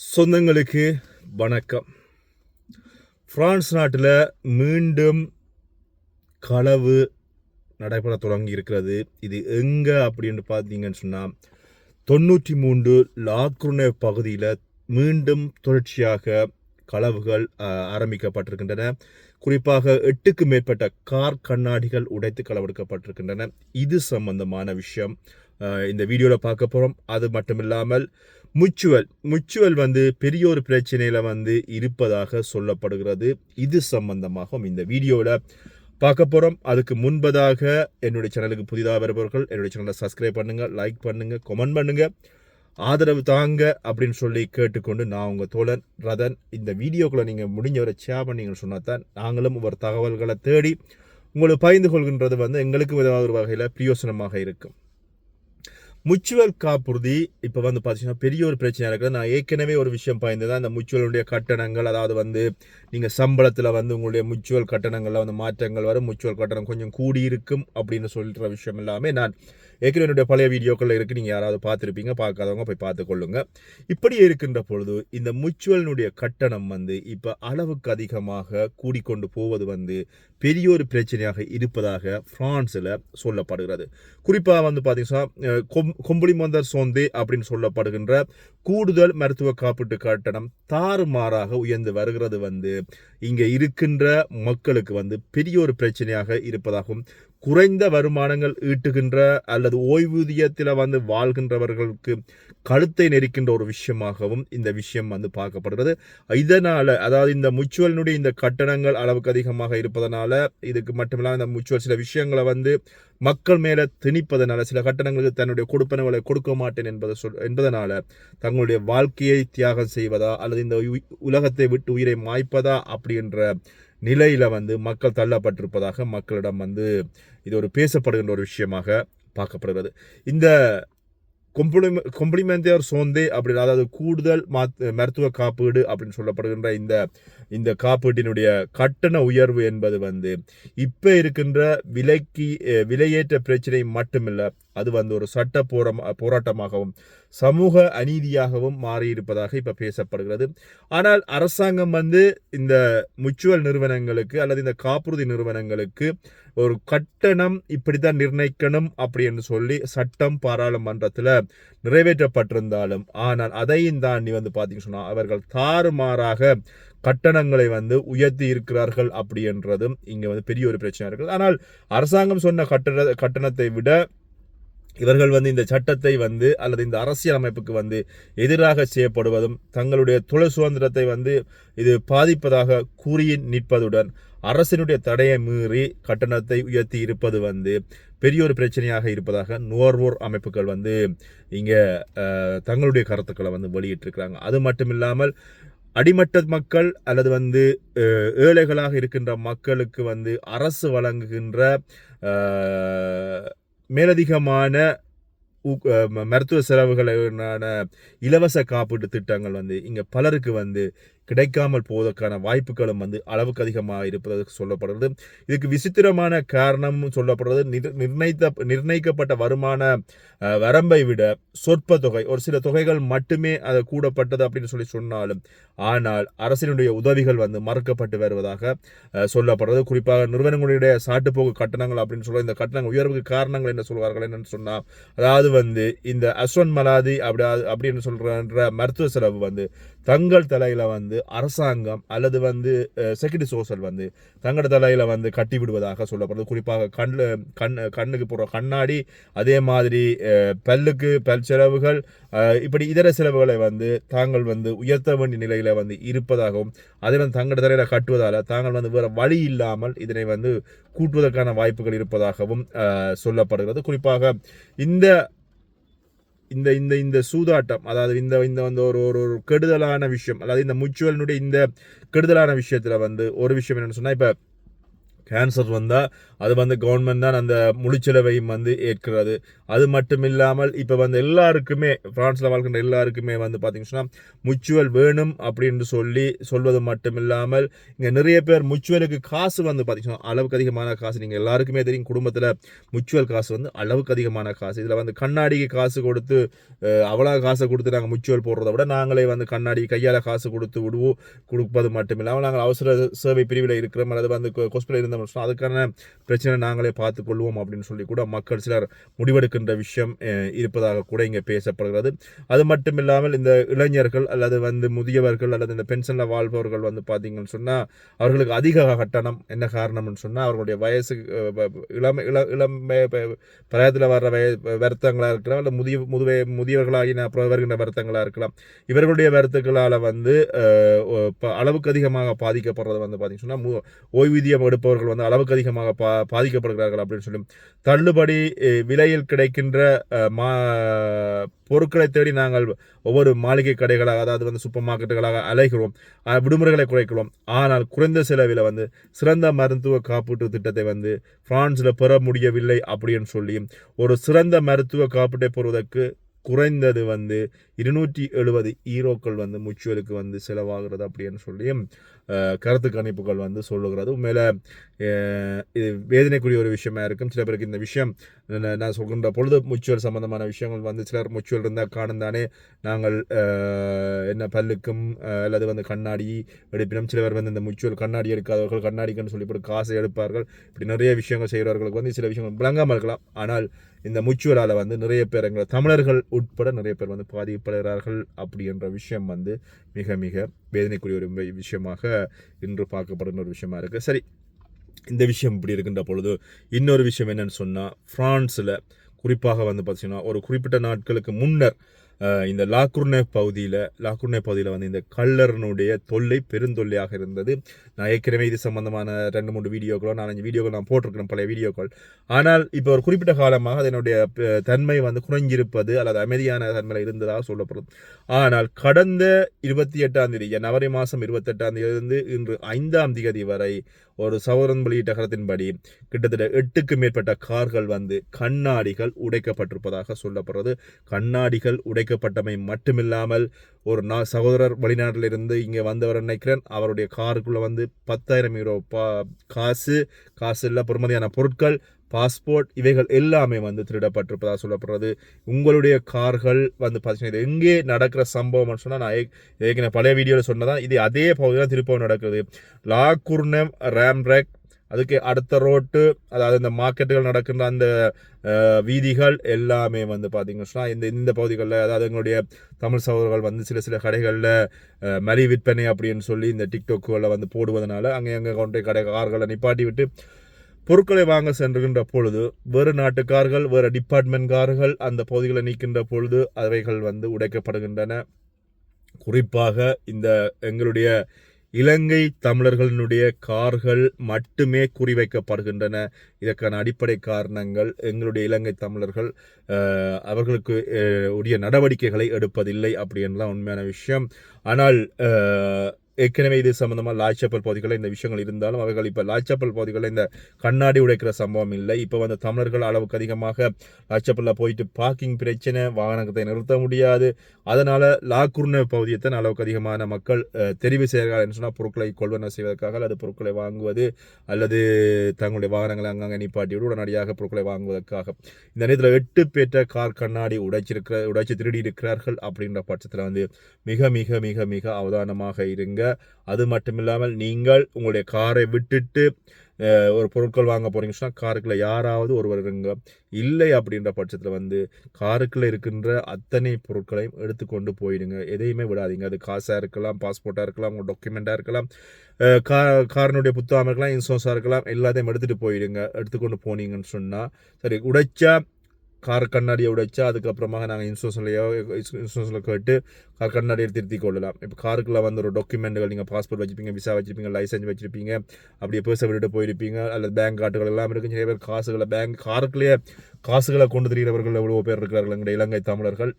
சொந்தங்களுக்கு வணக்கம். பிரான்ஸ் நாட்டில் மீண்டும் களவு நடைபெற தொடங்கி இருக்கிறது இது எங்கே அப்படின்னு பார்த்தீங்கன்னு சொன்னால் தொண்ணூற்றி மூன்று லாக்ருனே பகுதியில் மீண்டும் தொடர்ச்சியாக களவுகள் ஆரம்பிக்கப்பட்டிருக்கின்றன. குறிப்பாக எட்டுக்கு மேற்பட்ட கார் கண்ணாடிகள் உடைத்து களவெடுக்கப்பட்டிருக்கின்றன. இது சம்பந்தமான விஷயம். இந்த வீடியோவில் பார்க்க போகிறோம் அது மட்டும் இல்லாமல் முச்சுவல். முச்சுவல் வந்து பெரிய ஒரு பிரச்சனையில் வந்து இருப்பதாக சொல்லப்படுகிறது. இது சம்பந்தமாகவும் இந்த வீடியோவில் பார்க்க போகிறோம் அதுக்கு முன்பதாக என்னுடைய சேனலுக்கு புதிதாக வருபவர்கள் என்னுடைய சேனலை சப்ஸ்கிரைப் பண்ணுங்கள் லைக் பண்ணுங்கள் கமெண்ட் பண்ணுங்கள் ஆதரவு தாங்க அப்படின்னு சொல்லி கேட்டுக்கொண்டு நான் உங்கள் தோழன் ரதன் இந்த வீடியோக்குள்ளே நீங்கள் முடிஞ்ச வரை ஷேர் பண்ணீங்கன்னு சொன்னால் தான் நாங்களும் ஒரு தகவல்களை தேடி உங்களை பகிர்ந்து கொள்கின்றது வந்து எங்களுக்கு ஏதாவது ஒரு வகையில் பிரயோசனமாக இருக்கும். முச்சுவல் காப்புறுதி இப்போ வந்து பார்த்தீங்கன்னா பெரிய ஒரு பிரச்சனையாக இருக்குது. நான் ஏற்கனவே ஒரு விஷயம் பயந்து தான் இந்த முச்சுவலுடைய கட்டணங்கள் அதாவது வந்து நீங்கள் சம்பளத்தில் வந்து உங்களுடைய முச்சுவல் கட்டணங்களில் வந்து மாற்றங்கள் வரும். முச்சுவல் கட்டணம் கொஞ்சம் கூடி இருக்கும் அப்படின்னு சொல்கிற விஷயம் எல்லாமே நான் ஏற்கனவே என்னுடைய பழைய வீடியோக்களில் இருக்குது நீங்கள் யாராவது பார்த்துருப்பீங்க பார்க்காதவங்க போய் பார்த்துக்கொள்ளுங்க. இப்படி இருக்கின்ற பொழுது இந்த முச்சுவலினுடைய கட்டணம் வந்து இப்போ அளவுக்கு அதிகமாக கூடிக்கொண்டு போவது வந்து பெரிய ஒரு பிரச்சனையாக இருப்பதாக ஃப்ரான்ஸில் சொல்லப்படுகிறது. குறிப்பாக வந்து பார்த்தீங்கன்னா அஹ், கொம் கொம்புளிமந்தர் சோந்தே அப்படின்னு சொல்லப்படுகின்ற கூடுதல் மருத்துவ காப்பீட்டு கட்டணம் தாறுமாறாக உயர்ந்து வருகிறது வந்து இங்கே இருக்கின்ற மக்களுக்கு வந்து பெரிய ஒரு பிரச்சனையாக இருப்பதாகவும் குறைந்த வருமானங்கள் ஈட்டுகின்ற அல்லது ஓய்வூதியத்தில் வந்து வாழ்கின்றவர்களுக்கு கழுத்தை நெரிக்கின்ற ஒரு விஷயமாகவும் இந்த விஷயம் வந்து பார்க்கப்படுகிறது. இதனால் அதாவது இந்த முச்சுவலினுடைய இந்த கட்டணங்கள் அளவுக்கு அதிகமாக இருப்பதனால இதுக்கு மட்டுமில்லாமல் இந்த முச்சுவல் சில விஷயங்களை வந்து மக்கள் மேலே திணிப்பதனால சில கட்டணங்களுக்கு தன்னுடைய கொடுப்பனவுகளை கொடுக்க மாட்டேன் என்பதை சொல் என்பதனால தங்களுடைய வாழ்க்கையை தியாகம் செய்வதா அல்லது இந்த உலகத்தை விட்டு உயிரை மாய்ப்பதா அப்படின்ற நிலையில் வந்து மக்கள் தள்ளப்பட்டிருப்பதாக மக்களிடம் வந்து இது ஒரு பேசப்படுகின்ற ஒரு விஷயமாக பார்க்கப்படுகிறது. இந்த கொம்ப்ளிமெ கொம்ப்ளிமெண்டியர் சோந்தே அப்படி அதாவது கூடுதல் மாத் மருத்துவ காப்பீடு அப்படின்னு சொல்லப்படுகின்ற இந்த இந்த காப்பீட்டினுடைய கட்டண உயர்வு என்பது வந்து இப்போ இருக்கின்ற விலைக்கு விலையேற்ற பிரச்சனை மட்டுமில்லை அது வந்து ஒரு சட்ட போரம் போராட்டமாகவும் சமூக அநீதியாகவும் மாறியிருப்பதாக இப்போ பேசப்படுகிறது. ஆனால் அரசாங்கம் வந்து இந்த முச்சுவல் நிறுவனங்களுக்கு அல்லது இந்த காப்புறுதி நிறுவனங்களுக்கு ஒரு கட்டணம் இப்படித்தான் நிர்ணயிக்கணும் அப்படின்னு சொல்லி சட்டம் பாராளுமன்றத்தில் நிறைவேற்றப்பட்டிருந்தாலும் ஆனால் அதையும் தாண்டி வந்து பார்த்தீங்கன்னு சொன்னால் அவர்கள் தாறுமாறாக கட்டணங்களை வந்து உயர்த்தி இருக்கிறார்கள் அப்படின்றதும் இங்கே வந்து பெரிய ஒரு பிரச்சனை இருக்குது. ஆனால் அரசாங்கம் சொன்ன கட்டண கட்டணத்தை விட இவர்கள் வந்து இந்த சட்டத்தை வந்து அல்லது இந்த அரசியல் அமைப்புக்கு வந்து எதிராக செய்யப்படுவதும் தங்களுடைய தொழில் சுதந்திரத்தை வந்து இது பாதிப்பதாக கூறி நிற்பதுடன் அரசினுடைய தடையை மீறி கட்டணத்தை உயர்த்தி இருப்பது வந்து பெரிய ஒரு பிரச்சனையாக இருப்பதாக நுகர்வோர் அமைப்புகள் வந்து இங்கே தங்களுடைய கருத்துக்களை வந்து வெளியிட்டிருக்கிறாங்க. அது மட்டும் இல்லாமல் அடிமட்ட மக்கள் அல்லது வந்து ஏழைகளாக இருக்கின்ற மக்களுக்கு வந்து அரசு வழங்குகின்ற மேலதிகமான ம- மருத்துவ செலவுகளான இலவச காப்பீட்டு திட்டங்கள் வந்து இங்கே பலருக்கு வந்து கிடைக்காமல் போவதற்கான வாய்ப்புகளும் வந்து அளவுக்கு அதிகமாக இருப்பதற்கு சொல்லப்படுறது இதுக்கு விசித்திரமான காரணமும் சொல்லப்படுறது நிர்- நிர்ணயித்த நிர்ணயிக்கப்பட்ட வருமான வரம்பை விட சொற்ப தொகை ஒரு சில தொகைகள் மட்டுமே அது கூடப்பட்டது அப்படின்னு சொல்லி சொன்னாலும் ஆனால் அரசினுடைய உதவிகள் வந்து மறுக்கப்பட்டு வருவதாக சொல்லப்படுறது குறிப்பாக நிறுவனங்களுடைய சாட்டுப்போக்கு கட்டணங்கள் அப்படின்னு சொல்ல இந்த கட்டணங்கள் உயர்வுக்கு காரணங்கள் என்ன சொல்வார்கள் என்னன்னு சொன்னால் அதாவது வந்து இந்த அஸ்வன் மலாதி அப்படி அப்படின்னு சொல்கிற மருத்துவ செலவு வந்து தங்கள் தலையில் வந்து அரசாங்கம் அல்லது வந்து செக்யூரிட்டி சோர்ஸல் வந்து தங்கட தலையில் வந்து கட்டி விடுவதாக சொல்லப்படுது. குறிப்பாக கண் கண் கண்ணுக்கு போடுற கண்ணாடி அதே மாதிரி பல்லுக்கு பல் செலவுகள் இப்படி இதர செலவுகளை வந்து தாங்கள் வந்து உயர்த்த வேண்டிய நிலையில் வந்து இருப்பதாகவும் அதே வந்து தங்கட தலையில் கட்டுவதால் தாங்கள் வந்து வேறு வழி இல்லாமல் இதனை வந்து கூட்டுவதற்கான வாய்ப்புகள் இருப்பதாகவும் சொல்லப்படுகிறது. குறிப்பாக இந்த இந்த இந்த இந்த சூதாட்டம் அதாவது இந்த இந்த வந்து ஒரு ஒரு ஒரு கெடுதலான விஷயம் அதாவது இந்த முச்சுவலினுடைய இந்த கெடுதலான விஷயத்துல வந்து ஒரு விஷயம் என்னென்னு சொன்னால் இப்போ கேன்சர் வந்தால் அது வந்து கவர்மெண்ட் தான் அந்த முழுச்செலவையும் வந்து ஏற்கிறது. அது மட்டும் இல்லாமல் இப்போ வந்து எல்லாருக்குமே ஃப்ரான்ஸில் வாழ்கின்ற எல்லாருக்குமே வந்து பார்த்திங்கன்னா முச்சுவல் வேணும் அப்படின்னு சொல்லி சொல்வது மட்டும் இல்லாமல் இங்கே நிறைய பேர் முச்சுவலுக்கு காசு வந்து பார்த்தீங்கன்னா அளவுக்கு அதிகமான காசு. நீங்கள் எல்லாருக்குமே தெரியும் குடும்பத்தில் முச்சுவல் காசு வந்து அளவுக்கு அதிகமான காசு. இதில் வந்து கண்ணாடிக்கு காசு கொடுத்து அவ்வளோ காசை கொடுத்து நாங்கள் முச்சுவல் போடுறத விட நாங்களே வந்து கண்ணாடி கையால் காசு கொடுத்து விடுவோம். கொடுப்பது மட்டும் இல்லாமல் நாங்கள் அவசர சேவை பிரிவில் இருக்கிறோம். அல்லது வந்து கொஸ்பில் இருந்தோம் அதுக்கான பிரச்சனை நாங்களே பார்த்துக்கொள்வோம் அப்படின்னு சொல்லி கூட மக்கள் சிலர் முடிவெடுக்கின்ற விஷயம் இருப்பதாக கூட இங்கே பேசப்படுகிறது. அது மட்டும் இல்லாமல் இந்த இளைஞர்கள் அல்லது வந்து முதியவர்கள் அல்லது இந்த பென்ஷனில் வாழ்பவர்கள் வந்து பார்த்தீங்கன்னு சொன்னால் அவர்களுக்கு அதிக கட்டணம் என்ன காரணம்னு சொன்னால் அவர்களுடைய வயசு இளம் இள இளம் பிராயத்தில் வர்ற வய வருத்தங்களாக இருக்கலாம் இல்லை முதிய முதுவை முதியவர்களாகின அப்புறம் வருகின்ற வருத்தங்களாக இருக்கலாம். இவர்களுடைய வருத்தங்களால் வந்து ப- அளவுக்கு அதிகமாக பாதிக்கப்படுறது வந்து பார்த்தீங்கன்னு சொன்னால் ஓய்வூதியம் எடுப்பவர்கள் வந்து அளவுக்கு அதிகமாக பா பாதிக்கப்படுகிறார்கள் அப்படின்னு சொல்லி தள்ளுபடி விலையில் கிடைக்கின்ற மா பொருட்களை தேடி நாங்கள் ஒவ்வொரு மாளிகை கடைகளாக அதாவது வந்து சூப்பர் மார்க்கெட்டுகளாக அலைகிறோம் விடுமுறைகளை குறைக்கிறோம். ஆனால் குறைந்த செலவில் வந்து சிறந்த மருத்துவ காப்பீட்டு திட்டத்தை வந்து பிரான்ஸில் பெற முடியவில்லை அப்படின்னு சொல்லி ஒரு சிறந்த மருத்துவ காப்பீட்டை பெறுவதற்கு குறைந்தது வந்து இருநூற்றி எழுபது ஈரோக்கள் வந்து முச்சுவலுக்கு வந்து செலவாகிறது அப்படின்னு சொல்லியும் கருத்து கணிப்புகள் வந்து சொல்லுகிறது. உண்மையில் இது வேதனைக்குரிய ஒரு விஷயமா இருக்கும். சில பேருக்கு இந்த விஷயம் நான் சொல்கின்ற பொழுது முச்சுவல் சம்மந்தமான விஷயங்கள் வந்து சிலர் முச்சுவல் இருந்தால் காணும் தானே நாங்கள் என்ன பல்லுக்கும் அல்லது வந்து கண்ணாடி எடுப்பினும் சிலவர் வந்து இந்த முச்சுவல் கண்ணாடி எடுக்காதவர்கள் கண்ணாடிக்குன்னு சொல்லி போட்டு காசை எடுப்பார்கள். இப்படி நிறைய விஷயங்கள் செய்கிறவர்களுக்கு வந்து சில விஷயங்கள் விளங்காமல் இருக்கலாம். ஆனால் இந்த முச்சுவலால் வந்து நிறைய பேர் எங்களை தமிழர்கள் உட்பட நிறைய பேர் வந்து பாதிக்கப்படுகிறார்கள் அப்படின்ற விஷயம் வந்து மிக மிக வேதனைக்குரிய ஒரு விஷயமாக இன்று பார்க்கப்படுகிற ஒரு விஷயமா இருக்குது சரி இந்த விஷயம் இப்படி இருக்கின்ற பொழுது இன்னொரு விஷயம் என்னன்னு சொன்னால் ஃப்ரான்ஸில் குறிப்பாக வந்து பார்த்தீங்கன்னா ஒரு குறிப்பிட்ட நாட்களுக்கு முன்னர் இந்த லாக்குர்னே பகுதியில் லாக்குர்னே பகுதியில் வந்து இந்த கல்லறனுடைய தொல்லை பெருந்தொல்லையாக இருந்தது. நான் ஏற்கனவே இது சம்பந்தமான ரெண்டு மூணு வீடியோக்களோ நாலஞ்சு வீடியோக்கள் நான் போட்டிருக்கிறேன் பழைய வீடியோக்கள். ஆனால் இப்போ ஒரு குறிப்பிட்ட காலமாக அதனுடைய தன்மை வந்து குறைஞ்சிருப்பது அல்லது அமைதியான தன்மையில் இருந்ததாக சொல்லப்படும். ஆனால் கடந்த இருபத்தி எட்டாம் தேதி ஜனவரி மாதம் இருபத்தெட்டாம் தேதியிலிருந்து இன்று ஐந்தாம் தேதி வரை ஒரு சவரன் வெளியிட்டகரத்தின்படி கிட்டத்தட்ட எட்டுக்கு மேற்பட்ட கார்கள் வந்து கண்ணாடிகள் உடைக்கப்பட்டிருப்பதாக சொல்லப்படுறது. கண்ணாடிகள் உடை உடைக்கப்பட்டமை மட்டுமில்லாமல் ஒரு நா சகோதரர் வெளிநாட்டிலிருந்து இங்கே வந்தவர் நினைக்கிறேன். அவருடைய காருக்குள்ளே வந்து பத்தாயிரம் யூரோ பா காசு காசு இல்லை பொறுமதியான பொருட்கள் பாஸ்போர்ட் இவைகள் எல்லாமே வந்து திருடப்பட்டிருப்பதாக சொல்லப்படுறது. உங்களுடைய கார்கள் வந்து பார்த்தீங்கன்னா இது எங்கே நடக்கிற சம்பவம்னு சொன்னால் நான் ஏற்கனவே பழைய வீடியோவில் சொன்னதான். இது அதே பகுதியில் திருப்பவும் நடக்குது. லாகுர்னம் ரேம்ரேக் அதுக்கு அடுத்த ரோட்டு அதாவது இந்த மார்க்கெட்டுகள் நடக்கின்ற அந்த வீதிகள் எல்லாமே வந்து பார்த்தீங்கன்னா இந்த இந்த பகுதிகளில் அதாவது எங்களுடைய தமிழ் சகோதரர்கள் வந்து சில சில கடைகளில் மலி விற்பனை அப்படின்னு சொல்லி இந்த டிக்டாக்குகளில் வந்து போடுவதனால அங்கே அங்கே கொண்டே கடை கார்களை நிப்பாட்டி விட்டு பொருட்களை வாங்க சென்றுகின்ற பொழுது வேறு நாட்டுக்கார்கள் வேறு டிபார்ட்மெண்ட் கார்கள் அந்த பகுதிகளை நீக்கின்ற பொழுது அவைகள் வந்து உடைக்கப்படுகின்றன. குறிப்பாக இந்த எங்களுடைய இலங்கை தமிழர்களினுடைய கார்கள் மட்டுமே குறிவைக்கப்படுகின்றன. இதற்கான அடிப்படை காரணங்கள் எங்களுடைய இலங்கை தமிழர்கள் அவர்களுக்கு உரிய நடவடிக்கைகளை எடுப்பதில்லை அப்படின்லாம் உண்மையான விஷயம். ஆனால் ஏற்கனவே இது சம்மந்தமாக லாய்ச்சப்பல் பகுதிகளில் இந்த விஷயங்கள் இருந்தாலும் அவர்கள் இப்போ லாய்ச்சப்பல் பகுதிகளில் இந்த கண்ணாடி உடைக்கிற சம்பவம் இல்லை. இப்போ வந்து தமிழர்கள் அளவுக்கு அதிகமாக லாய்ச்சப்பலில் போயிட்டு பார்க்கிங் பிரச்சனை வாகனத்தை நிறுத்த முடியாது. அதனால் லாக்குர்ன பகுதியை தான் அளவுக்கு அதிகமான மக்கள் தெரிவு செய்கிறார்கள் என்று சொன்னால் பொருட்களை கொள்வன செய்வதற்காக அல்லது பொருட்களை வாங்குவது அல்லது தங்களுடைய வாகனங்களை அங்கங்கே நிப்பாட்டிவிட்டு உடனடியாக பொருட்களை வாங்குவதற்காக. இந்த நேரத்தில் எட்டு பேற்ற கார் கண்ணாடி உடைச்சிருக்கிற உடைச்சு திருடி இருக்கிறார்கள் அப்படின்ற பட்சத்தில் வந்து மிக மிக மிக மிக அவதானமாக இருங்க. அது மட்டும் இல்லாமல் நீங்கள் உங்களுடைய காரை விட்டுட்டு ஒரு பொருட்கள் வாங்க போகிறீங்க சொன்னால் காருக்குள்ளே யாராவது ஒருவர் இருங்க. இல்லை அப்படின்ற பட்சத்தில் வந்து காருக்குள்ளே இருக்கின்ற அத்தனை பொருட்களையும் எடுத்துக்கொண்டு போயிடுங்க. எதையுமே விடாதீங்க. அது காசாக இருக்கலாம் பாஸ்போர்ட்டாக இருக்கலாம் உங்கள் டாக்குமெண்ட்டாக இருக்கலாம் கா காரனுடைய புத்தகம் இருக்கலாம் இன்சூரன்ஸாக இருக்கலாம் எல்லாத்தையும் எடுத்துகிட்டு போயிடுங்க. எடுத்துக்கொண்டு போனீங்கன்னு சொன்னால் சரி உடைச்சா கார் கண்ணாடியை உடைச்சா அதுக்கப்புறமாக நாங்கள் இன்சூரன்ஸ்லையோ இன்சூரன்ஸில் கேட்டு கார் கண்ணாடியை திருத்தி கொள்ளலாம். இப்போ காருக்குள்ளே வந்து ஒரு டாக்குமெண்ட்டுகள் நீங்கள் பாஸ்போர்ட் வச்சுருப்பீங்க விசா வச்சுருப்பீங்க லைசன்ஸ் வச்சுருப்பீங்க அப்படியே பேச விட்டுட்டு போயிருப்பீங்க அல்லது பேங்க் கார்டுகள் எல்லாம் இருக்கு. நிறைய பேர் காசுகளை பேங்க் காருக்குள்ளேயே காசுகளை கொண்டு தெரிகிறவர்கள் எவ்வளோ பேர் இருக்கிறார்கள் எங்களுடைய இலங்கை தமிழர்கள்.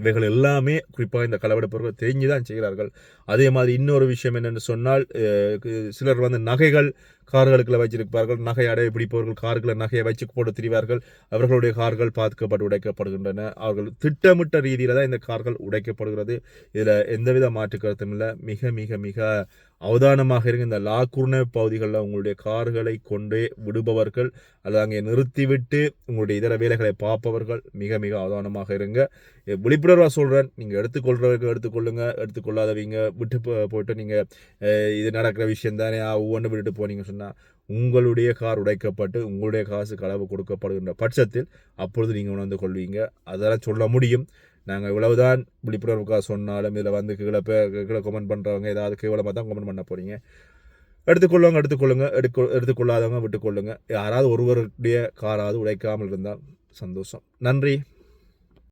இவைகள் எல்லாமே குறிப்பாக இந்த கலவட பொருட்கள் தெரிஞ்சு தான் செய்கிறார்கள். அதே மாதிரி இன்னொரு விஷயம் என்னென்னு சொன்னால் சிலர் வந்து நகைகள் கார்களுக்குள்ள வச்சிருப்பார்கள் நகை அடைய பிடிப்பவர்கள் கார்களை நகையை வச்சு போட்டு திரிவார்கள். அவர்களுடைய கார்கள் பாதுகாப்பட்டு உடைக்கப்படுகின்றன. அவர்கள் திட்டமிட்ட ரீதியில் தான் இந்த கார்கள் உடைக்கப்படுகிறது. இதில் எந்தவித மாற்று கருத்தும் இல்லை. மிக மிக மிக அவதானமாக இருங்க. இந்த லாக்குர்ண பகுதிகளில் உங்களுடைய கார்களை கொண்டே விடுபவர்கள் அல்லது அங்கே நிறுத்திவிட்டு உங்களுடைய இதர வேலைகளை பார்ப்பவர்கள் மிக மிக அவதானமாக இருங்க. விழிப்புணர்வாக சொல்கிறேன் நீங்கள் எடுத்துக்கொள்றவங்க எடுத்துக்கொள்ளுங்க. எடுத்துக்கொள்ளாதவங்க விட்டு போயிட்டு நீங்கள் இது நடக்கிற விஷயம் தானே ஒவ்வொன்று விட்டுட்டு போனீங்கன்னு சொன்னால் உங்களுடைய கார் உடைக்கப்பட்டு உங்களுடைய காசு களவு கொடுக்கப்படுகின்ற பட்சத்தில் அப்பொழுது நீங்கள் உணர்ந்து கொள்வீங்க. அதெல்லாம் சொல்ல முடியும். நாங்கள் இவ்வளவுதான் விழிப்புணர்வுக்காக சொன்னாலும் இதில் வந்து கீழே கீழே கமெண்ட் பண்ணுறவங்க ஏதாவது கேவலமாக தான் கமெண்ட் பண்ண போகிறீங்க எடுத்துக்கொள்ளவங்க எடுத்துக்கொள்ளுங்க எடுக்க எடுத்துக்கொள்ளாதவங்க விட்டுக்கொள்ளுங்க. யாராவது ஒருவருடைய காராவது உடைக்காமல் இருந்தால் சந்தோஷம். நன்றி.